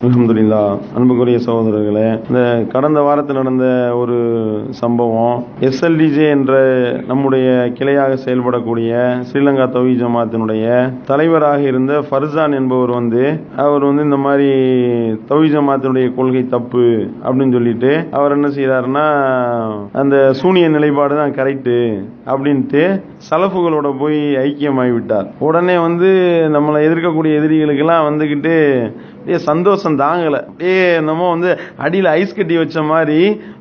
அலமதுல்லா அன்புக்குரிய சகோதரர்களே இந்த கடந்த வாரத்தில் நடந்த ஒரு சம்பவம் எஸ்எல்டிஜே என்ற நம்முடைய கிளையாக செயல்படக்கூடிய ஸ்ரீலங்கா தவி ஜமாத்தினுடைய தலைவராக இருந்த ஃபர்சான் என்பவர் வந்து அவர் வந்து இந்த மாதிரி தவி ஜமாத்தினுடைய கொள்கை தப்பு அப்படின்னு சொல்லிட்டு அவர் என்ன செய்கிறாருன்னா அந்த சூனிய நிலைப்பாடு தான் கரெக்டு அப்படின்ட்டு சலஃபுகளோட போய் ஐக்கியமாகி விட்டார் உடனே வந்து நம்மளை எதிர்க்கக்கூடிய எதிரிகளுக்கெல்லாம் வந்துக்கிட்டு அப்படியே சந்தோஷம் தாங்கலை. அப்படியே நம்ம வந்து அடியில் ஐஸ் கட்டி வச்ச மாதிரி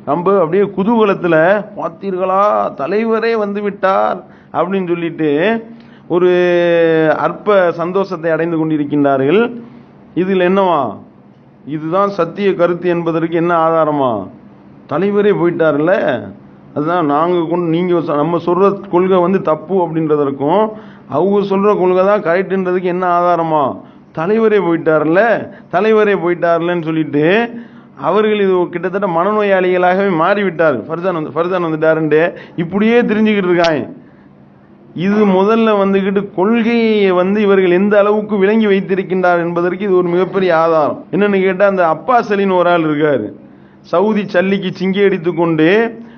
ரொம்ப அப்படியே குதூகலத்தில் பார்த்தீர்களா தலைவரே வந்து விட்டார் அப்படின்னு சொல்லிட்டு ஒரு அற்ப சந்தோஷத்தை அடைந்து கொண்டிருக்கின்றார்கள். இதில் என்னவா? இதுதான் சத்திய கருத்து என்பதற்கு என்ன ஆதாரமா? தலைவரே போயிட்டார்ல. அதுதான் நாங்கள் கொண்டு நீங்கள் நம்ம சொல்கிற கொள்கை வந்து தப்பு அப்படின்றதற்கும் அவங்க சொல்கிற கொள்கை தான் கரெக்டுன்றதுக்கு என்ன ஆதாரமா? தலைவரே போயிட்டார்ல தலைவரே போயிட்டார்லன்னு சொல்லிட்டு அவர்கள் இது கிட்டத்தட்ட மனநோயாளிகளாகவே மாறிவிட்டார் ஃபர்சான் வந்து ஃபர்சான் வந்துட்டாருன்ட்டு இப்படியே தெரிஞ்சுக்கிட்டு இருக்காங்க. இது முதல்ல வந்துக்கிட்டு கொள்கையை வந்து இவர்கள் எந்த அளவுக்கு விளங்கி வைத்திருக்கின்றார் என்பதற்கு இது ஒரு மிகப்பெரிய ஆதாரம். என்னென்னு கேட்டால் அந்த அப்பா சலின்னு ஒரு ஆள் இருக்கார். சவுதி சல்லிக்கு சிங்கி அடித்து கொண்டு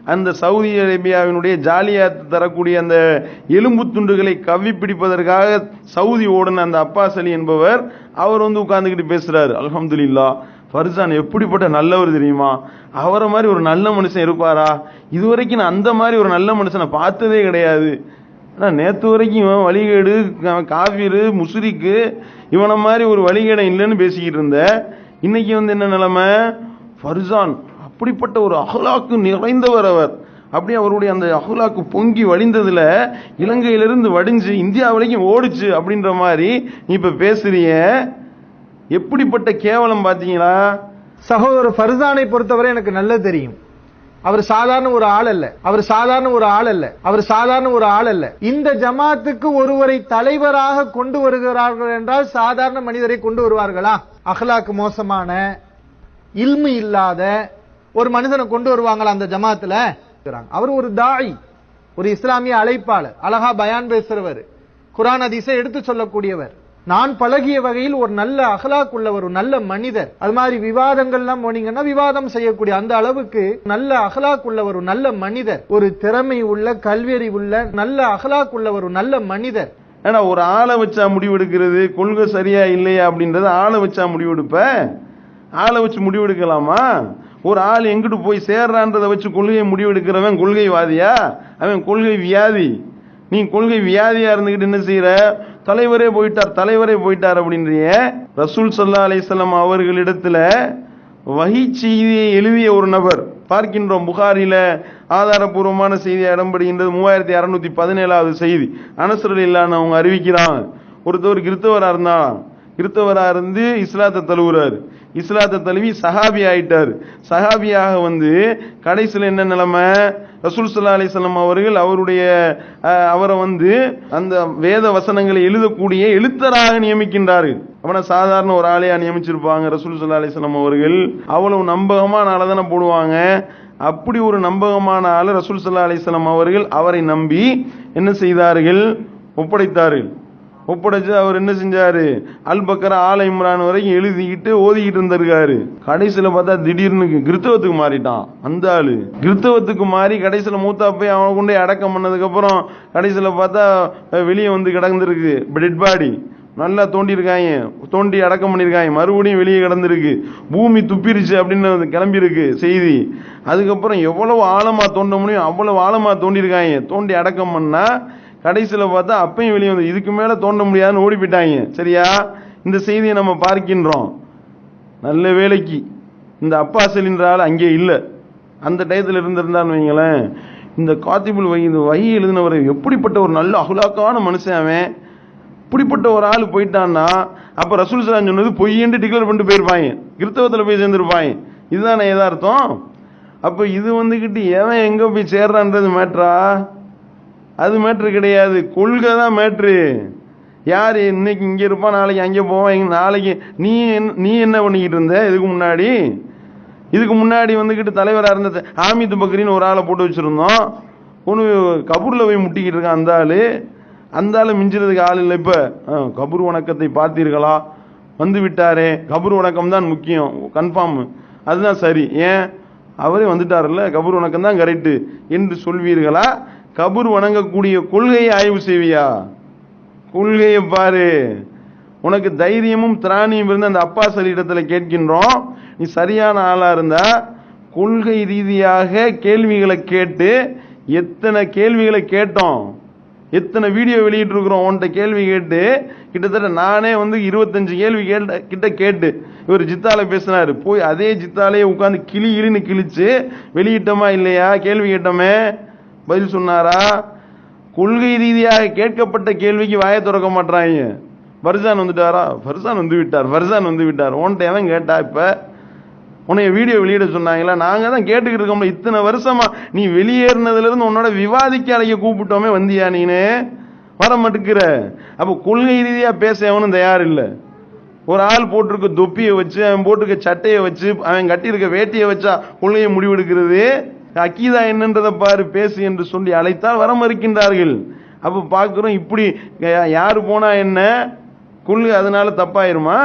அந்த சவுதி அரேபியாவினுடைய ஜாலியாத் தரக்கூடிய அந்த எலும்பு துண்டுகளை கவ்வி பிடிப்பதற்காக சவுதி ஓடுன அந்த அப்பாஸ் அலி என்பவர் அவர் வந்து உட்காந்துக்கிட்டு பேசுறாரு. அல்ஹம்துலில்லா ஃபர்சான் எப்படிப்பட்ட நல்லவர் தெரியுமா? அவரை மாதிரி ஒரு நல்ல மனுஷன் இருப்பாரா? இது வரைக்கும் நான் அந்த மாதிரி ஒரு நல்ல மனுஷனை பார்த்ததே கிடையாது. ஆனால் நேற்று வரைக்கும் இவன் வழிகேடு க- காஃபிரு முஸ்ரிக்கு இவனை மாதிரி ஒரு வழிகேடை இல்லைன்னு பேசிக்கிட்டு இருந்த. இன்னைக்கு வந்து என்ன நிலமை? ஃபர்சான் அப்படிப்பட்ட ஒரு அஹ்லாக்கு நிறைந்தவர் அவர். அப்படியே அவருடைய அந்த அஹ்லாக்கு பொங்கி வழிந்ததில் இலங்கையிலிருந்து வடிஞ்சு இந்தியா வரைக்கும் ஓடிச்சு அப்படின்ற மாதிரி நீ இப்ப பேசுறிய. எப்படிப்பட்ட கேவலம் பார்த்தீங்களா சகோதரர் ஃபர்சானை பொறுத்தவரை எனக்கு நல்லா தெரியும். அவர் சாதாரண ஒரு ஆள் அல்ல. அவர் சாதாரண ஒரு ஆள் அல்ல. அவர் சாதாரண ஒரு ஆள் அல்ல. இந்த ஜமாத்துக்கு ஒருவரை தலைவராக கொண்டு வருகிறார்கள் என்றால் சாதாரண மனிதரை கொண்டு வருவார்களா? அகலாக்கு மோசமான இல்மு இல்லாத ஒரு மனிதனை கொண்டு வருவாங்களா அந்த ஜமாத்துல? அவர் ஒரு தாய் ஒரு இஸ்லாமிய அழைப்பாளர் அழகா பயான் பேசுறவர் குரான் அதிசை எடுத்து சொல்லக்கூடியவர். நான் பழகிய வகையில் ஒரு நல்ல அகலாக் உள்ளவர் ஒரு நல்ல மனிதர். அது மாதிரி விவாதங்கள்லாம் போனீங்கன்னா விவாதம் செய்யக்கூடிய அந்த அளவுக்கு நல்ல அகலாக் உள்ளவர் ஒரு நல்ல மனிதர். ஒரு திறமை உள்ள கல்வியறிவு உள்ள நல்ல அகலாக் உள்ளவர் ஒரு நல்ல மனிதர். ஏன்னா ஒரு ஆளை வச்சா முடிவெடுக்கிறது கொள்கை சரியா இல்லையா அப்படின்றத ஆளை வச்சா முடிவெடுப்ப? ஆளை வச்சு முடிவெடுக்கலாமா? ஒரு ஆள் எங்கிட்டு போய் சேர்றான்றதை வச்சு கொள்கையை முடிவெடுக்கிறவன் கொள்கைவாதியா? அவன் கொள்கை வியாதி. நீ கொள்கை வியாதியா இருந்துகிட்டு என்ன செய்யற தலைவரே போயிட்டார் தலைவரே போயிட்டார் அப்படின்றிய. ரசூல் சல்லா அலிசல்லாம் அவர்களிடத்துல வகை செய்தியை எழுதிய ஒரு நபர் பார்க்கின்றோம் புகாரில ஆதாரபூர்வமான செய்தியை இடம்பெறுகின்றது. மூவாயிரத்தி அறுநூத்தி பதினேழாவது செய்தி. அனசரில் இல்லான்னு அவங்க அறிவிக்கிறான் ஒருத்தவர் கிறித்தவராக இருந்தான் கிறித்தவராக இருந்து இஸ்லாத்தை தழுவுறாரு. இஸ்லாத்தை தழுவி சஹாபி ஆயிட்டார். சஹாபியாக வந்து கடைசியில் என்ன நிலைமை? ரசூல் சல்லா அலிஸ்லாம் அவர்கள் அவருடைய அவரை வந்து அந்த வேத வசனங்களை எழுதக்கூடிய எழுத்தராக நியமிக்கின்றார்கள். அவனை சாதாரண ஒரு ஆளையா நியமிச்சிருப்பாங்க ரசூல் சல்லா அலிஸ்லாம் அவர்கள். அவ்வளவு நம்பகமான ஆளை தானே போடுவாங்க. அப்படி ஒரு நம்பகமான ஆள் ரசூல் சல்லா அலிஸ்லாம் அவர்கள் அவரை நம்பி என்ன செய்தார்கள்? ஒப்படைத்தார்கள். ஒப்படைச்சு அவர் என்ன செஞ்சார்? அல்பக்கர ஆலை ஆல இம்ரான் வரைக்கும் எழுதிக்கிட்டு ஓதிக்கிட்டு இருந்திருக்காரு. கடைசியில் பார்த்தா திடீர்னு கிறித்தவத்துக்கு மாறிட்டான். அந்த ஆள். கிறித்தவத்துக்கு மாறி கடைசியில் மூத்தா போய் அவனை கொண்டு அடக்கம் பண்ணதுக்கப்புறம் கடைசியில் பார்த்தா வெளியே வந்து கிடந்திருக்கு. டெட் பாடி நல்லா தோண்டியிருக்காங்க. தோண்டி அடக்கம் பண்ணியிருக்காங்க. மறுபடியும் வெளியே கிடந்திருக்கு. பூமி துப்பிருச்சு அப்படின்னு கிளம்பியிருக்கு செய்தி. அதுக்கப்புறம் எவ்வளவு ஆழமாக தோண்ட முடியும் அவ்வளவு ஆழமாக தோண்டியிருக்காங்க. தோண்டி அடக்கம் பண்ணால் கடைசியில் பார்த்தா அப்பையும் வெளியே வந்து இதுக்கு மேலே தோண்ட முடியாதுன்னு ஓடி போயிட்டாங்க சரியா? இந்த செய்தியை நம்ம பார்க்கின்றோம். நல்ல வேலைக்கு. இந்த அப்பா செல்லின்ற ஆள் அங்கே இல்லை. அந்த டயத்தில் இருந்திருந்தான்னு வைங்களேன். இந்த காத்திபுல் வை இந்த வகி எழுதினவர் எப்படிப்பட்ட ஒரு நல்ல அகுலாக்கான மனுஷன் அவன்? இப்படிப்பட்ட ஒரு ஆள் போயிட்டான்னா அப்போ ரசூல் சலான் சொன்னது பொய்யன்ட்டு டிக்ளேர் பண்ணிட்டு போயிருப்பாங்க. கிறிஸ்தவத்தில் போய் சேர்ந்துருப்பாங்க. இதுதானே எதார்த்தம் அப்போ இது வந்துக்கிட்டு எவன் எங்கே போய் சேர்றான்றது மேட்ரா அது மேட்ரு கிடையாது. கொள்கை தான் மேட்ரு யார் இன்னைக்கு இங்கே இருப்பான் நாளைக்கு அங்கே போவான் நாளைக்கு நீ என் நீ என்ன பண்ணிக்கிட்டு இருந்த? இதுக்கு முன்னாடி. இதுக்கு முன்னாடி வந்துக்கிட்டு தலைவராக இருந்த ஆமித் பக்ரின்னு ஒரு ஆளை போட்டு வச்சுருந்தோம். ஒன்று கபூரில் போய் முட்டிக்கிட்டு இருக்கான் அந்த ஆள். அந்த ஆள் மிஞ்சுறதுக்கு ஆள் இல்லை இப்போ. கபூர் வணக்கத்தை பார்த்தீர்களா? வந்து விட்டாரே. கபூர் வணக்கம் தான் முக்கியம். கன்ஃபார்ம் அதுதான் சரி. ஏன்? அவரே வந்துட்டார்ல கபூர் வணக்கம் தான் கரெக்டு என்று சொல்வீர்களா? கபூர் வணங்கக்கூடிய கொள்கையை ஆய்வு செய்வியா? கொள்கையை பாரு உனக்கு தைரியமும் திராணியும் இருந்து அந்த அப்பா சரி இடத்துல கேட்கின்றோம். நீ சரியான ஆளா இருந்தா கொள்கை ரீதியாக கேள்விகளை கேட்டு எத்தனை கேள்விகளை கேட்டோம்? எத்தனை வீடியோ வெளியிட்டு இருக்கிறோம் உன்கிட்ட கேள்வி கேட்டு கிட்டத்தட்ட நானே வந்து இருபத்தஞ்சு கேள்வி கேட்ட கிட்ட கேட்டு இவர் ஜித்தால பேசினாரு. போய் அதே ஜித்தாலே உட்காந்து கிளி கிளின்னு கிழிச்சு வெளியிட்டோமா இல்லையா? கேள்வி கேட்டோமே. பதில் சொன்னாரா? கொள்கை ரீதியாக கேட்கப்பட்ட கேள்விக்கு வாயை திறக்க மாட்டாங்க ஃபர்சான் வந்துட்டாரா? ஃபர்சான் வந்து விட்டார். ஃபர்சான் வந்து விட்டார். உன்கிட்ட எவன் கேட்டா இப்போ? உன்னைய வீடியோ வெளியிட சொன்னாங்களா? நாங்கள் தான் கேட்டுக்கிட்டு இருக்கோம்ல. இத்தனை வருஷமா நீ வெளியேறினதுலேருந்து உன்னோட விவாதிக்க அழைக்க கூப்பிட்டோமே வந்தியா நீனு? வர மாட்டுக்கிற. அப்போ கொள்கை ரீதியாக பேச எவனும் தயார் இல்லை ஒரு ஆள் போட்டிருக்க தொப்பியை வச்சு அவன் போட்டிருக்க சட்டையை வச்சு அவன் கட்டியிருக்க வேட்டியை வச்சா கொள்கையை முடிவெடுக்கிறது? அக்கீதா என்னன்றதை பாரு பேசு என்று சொல்லி அழைத்தால் வர மறுக்கின்றார்கள் அப்போ பார்க்குறோம் இப்படி யார் போனால் என்ன? கொள்கை அதனால தப்பாயிருமா?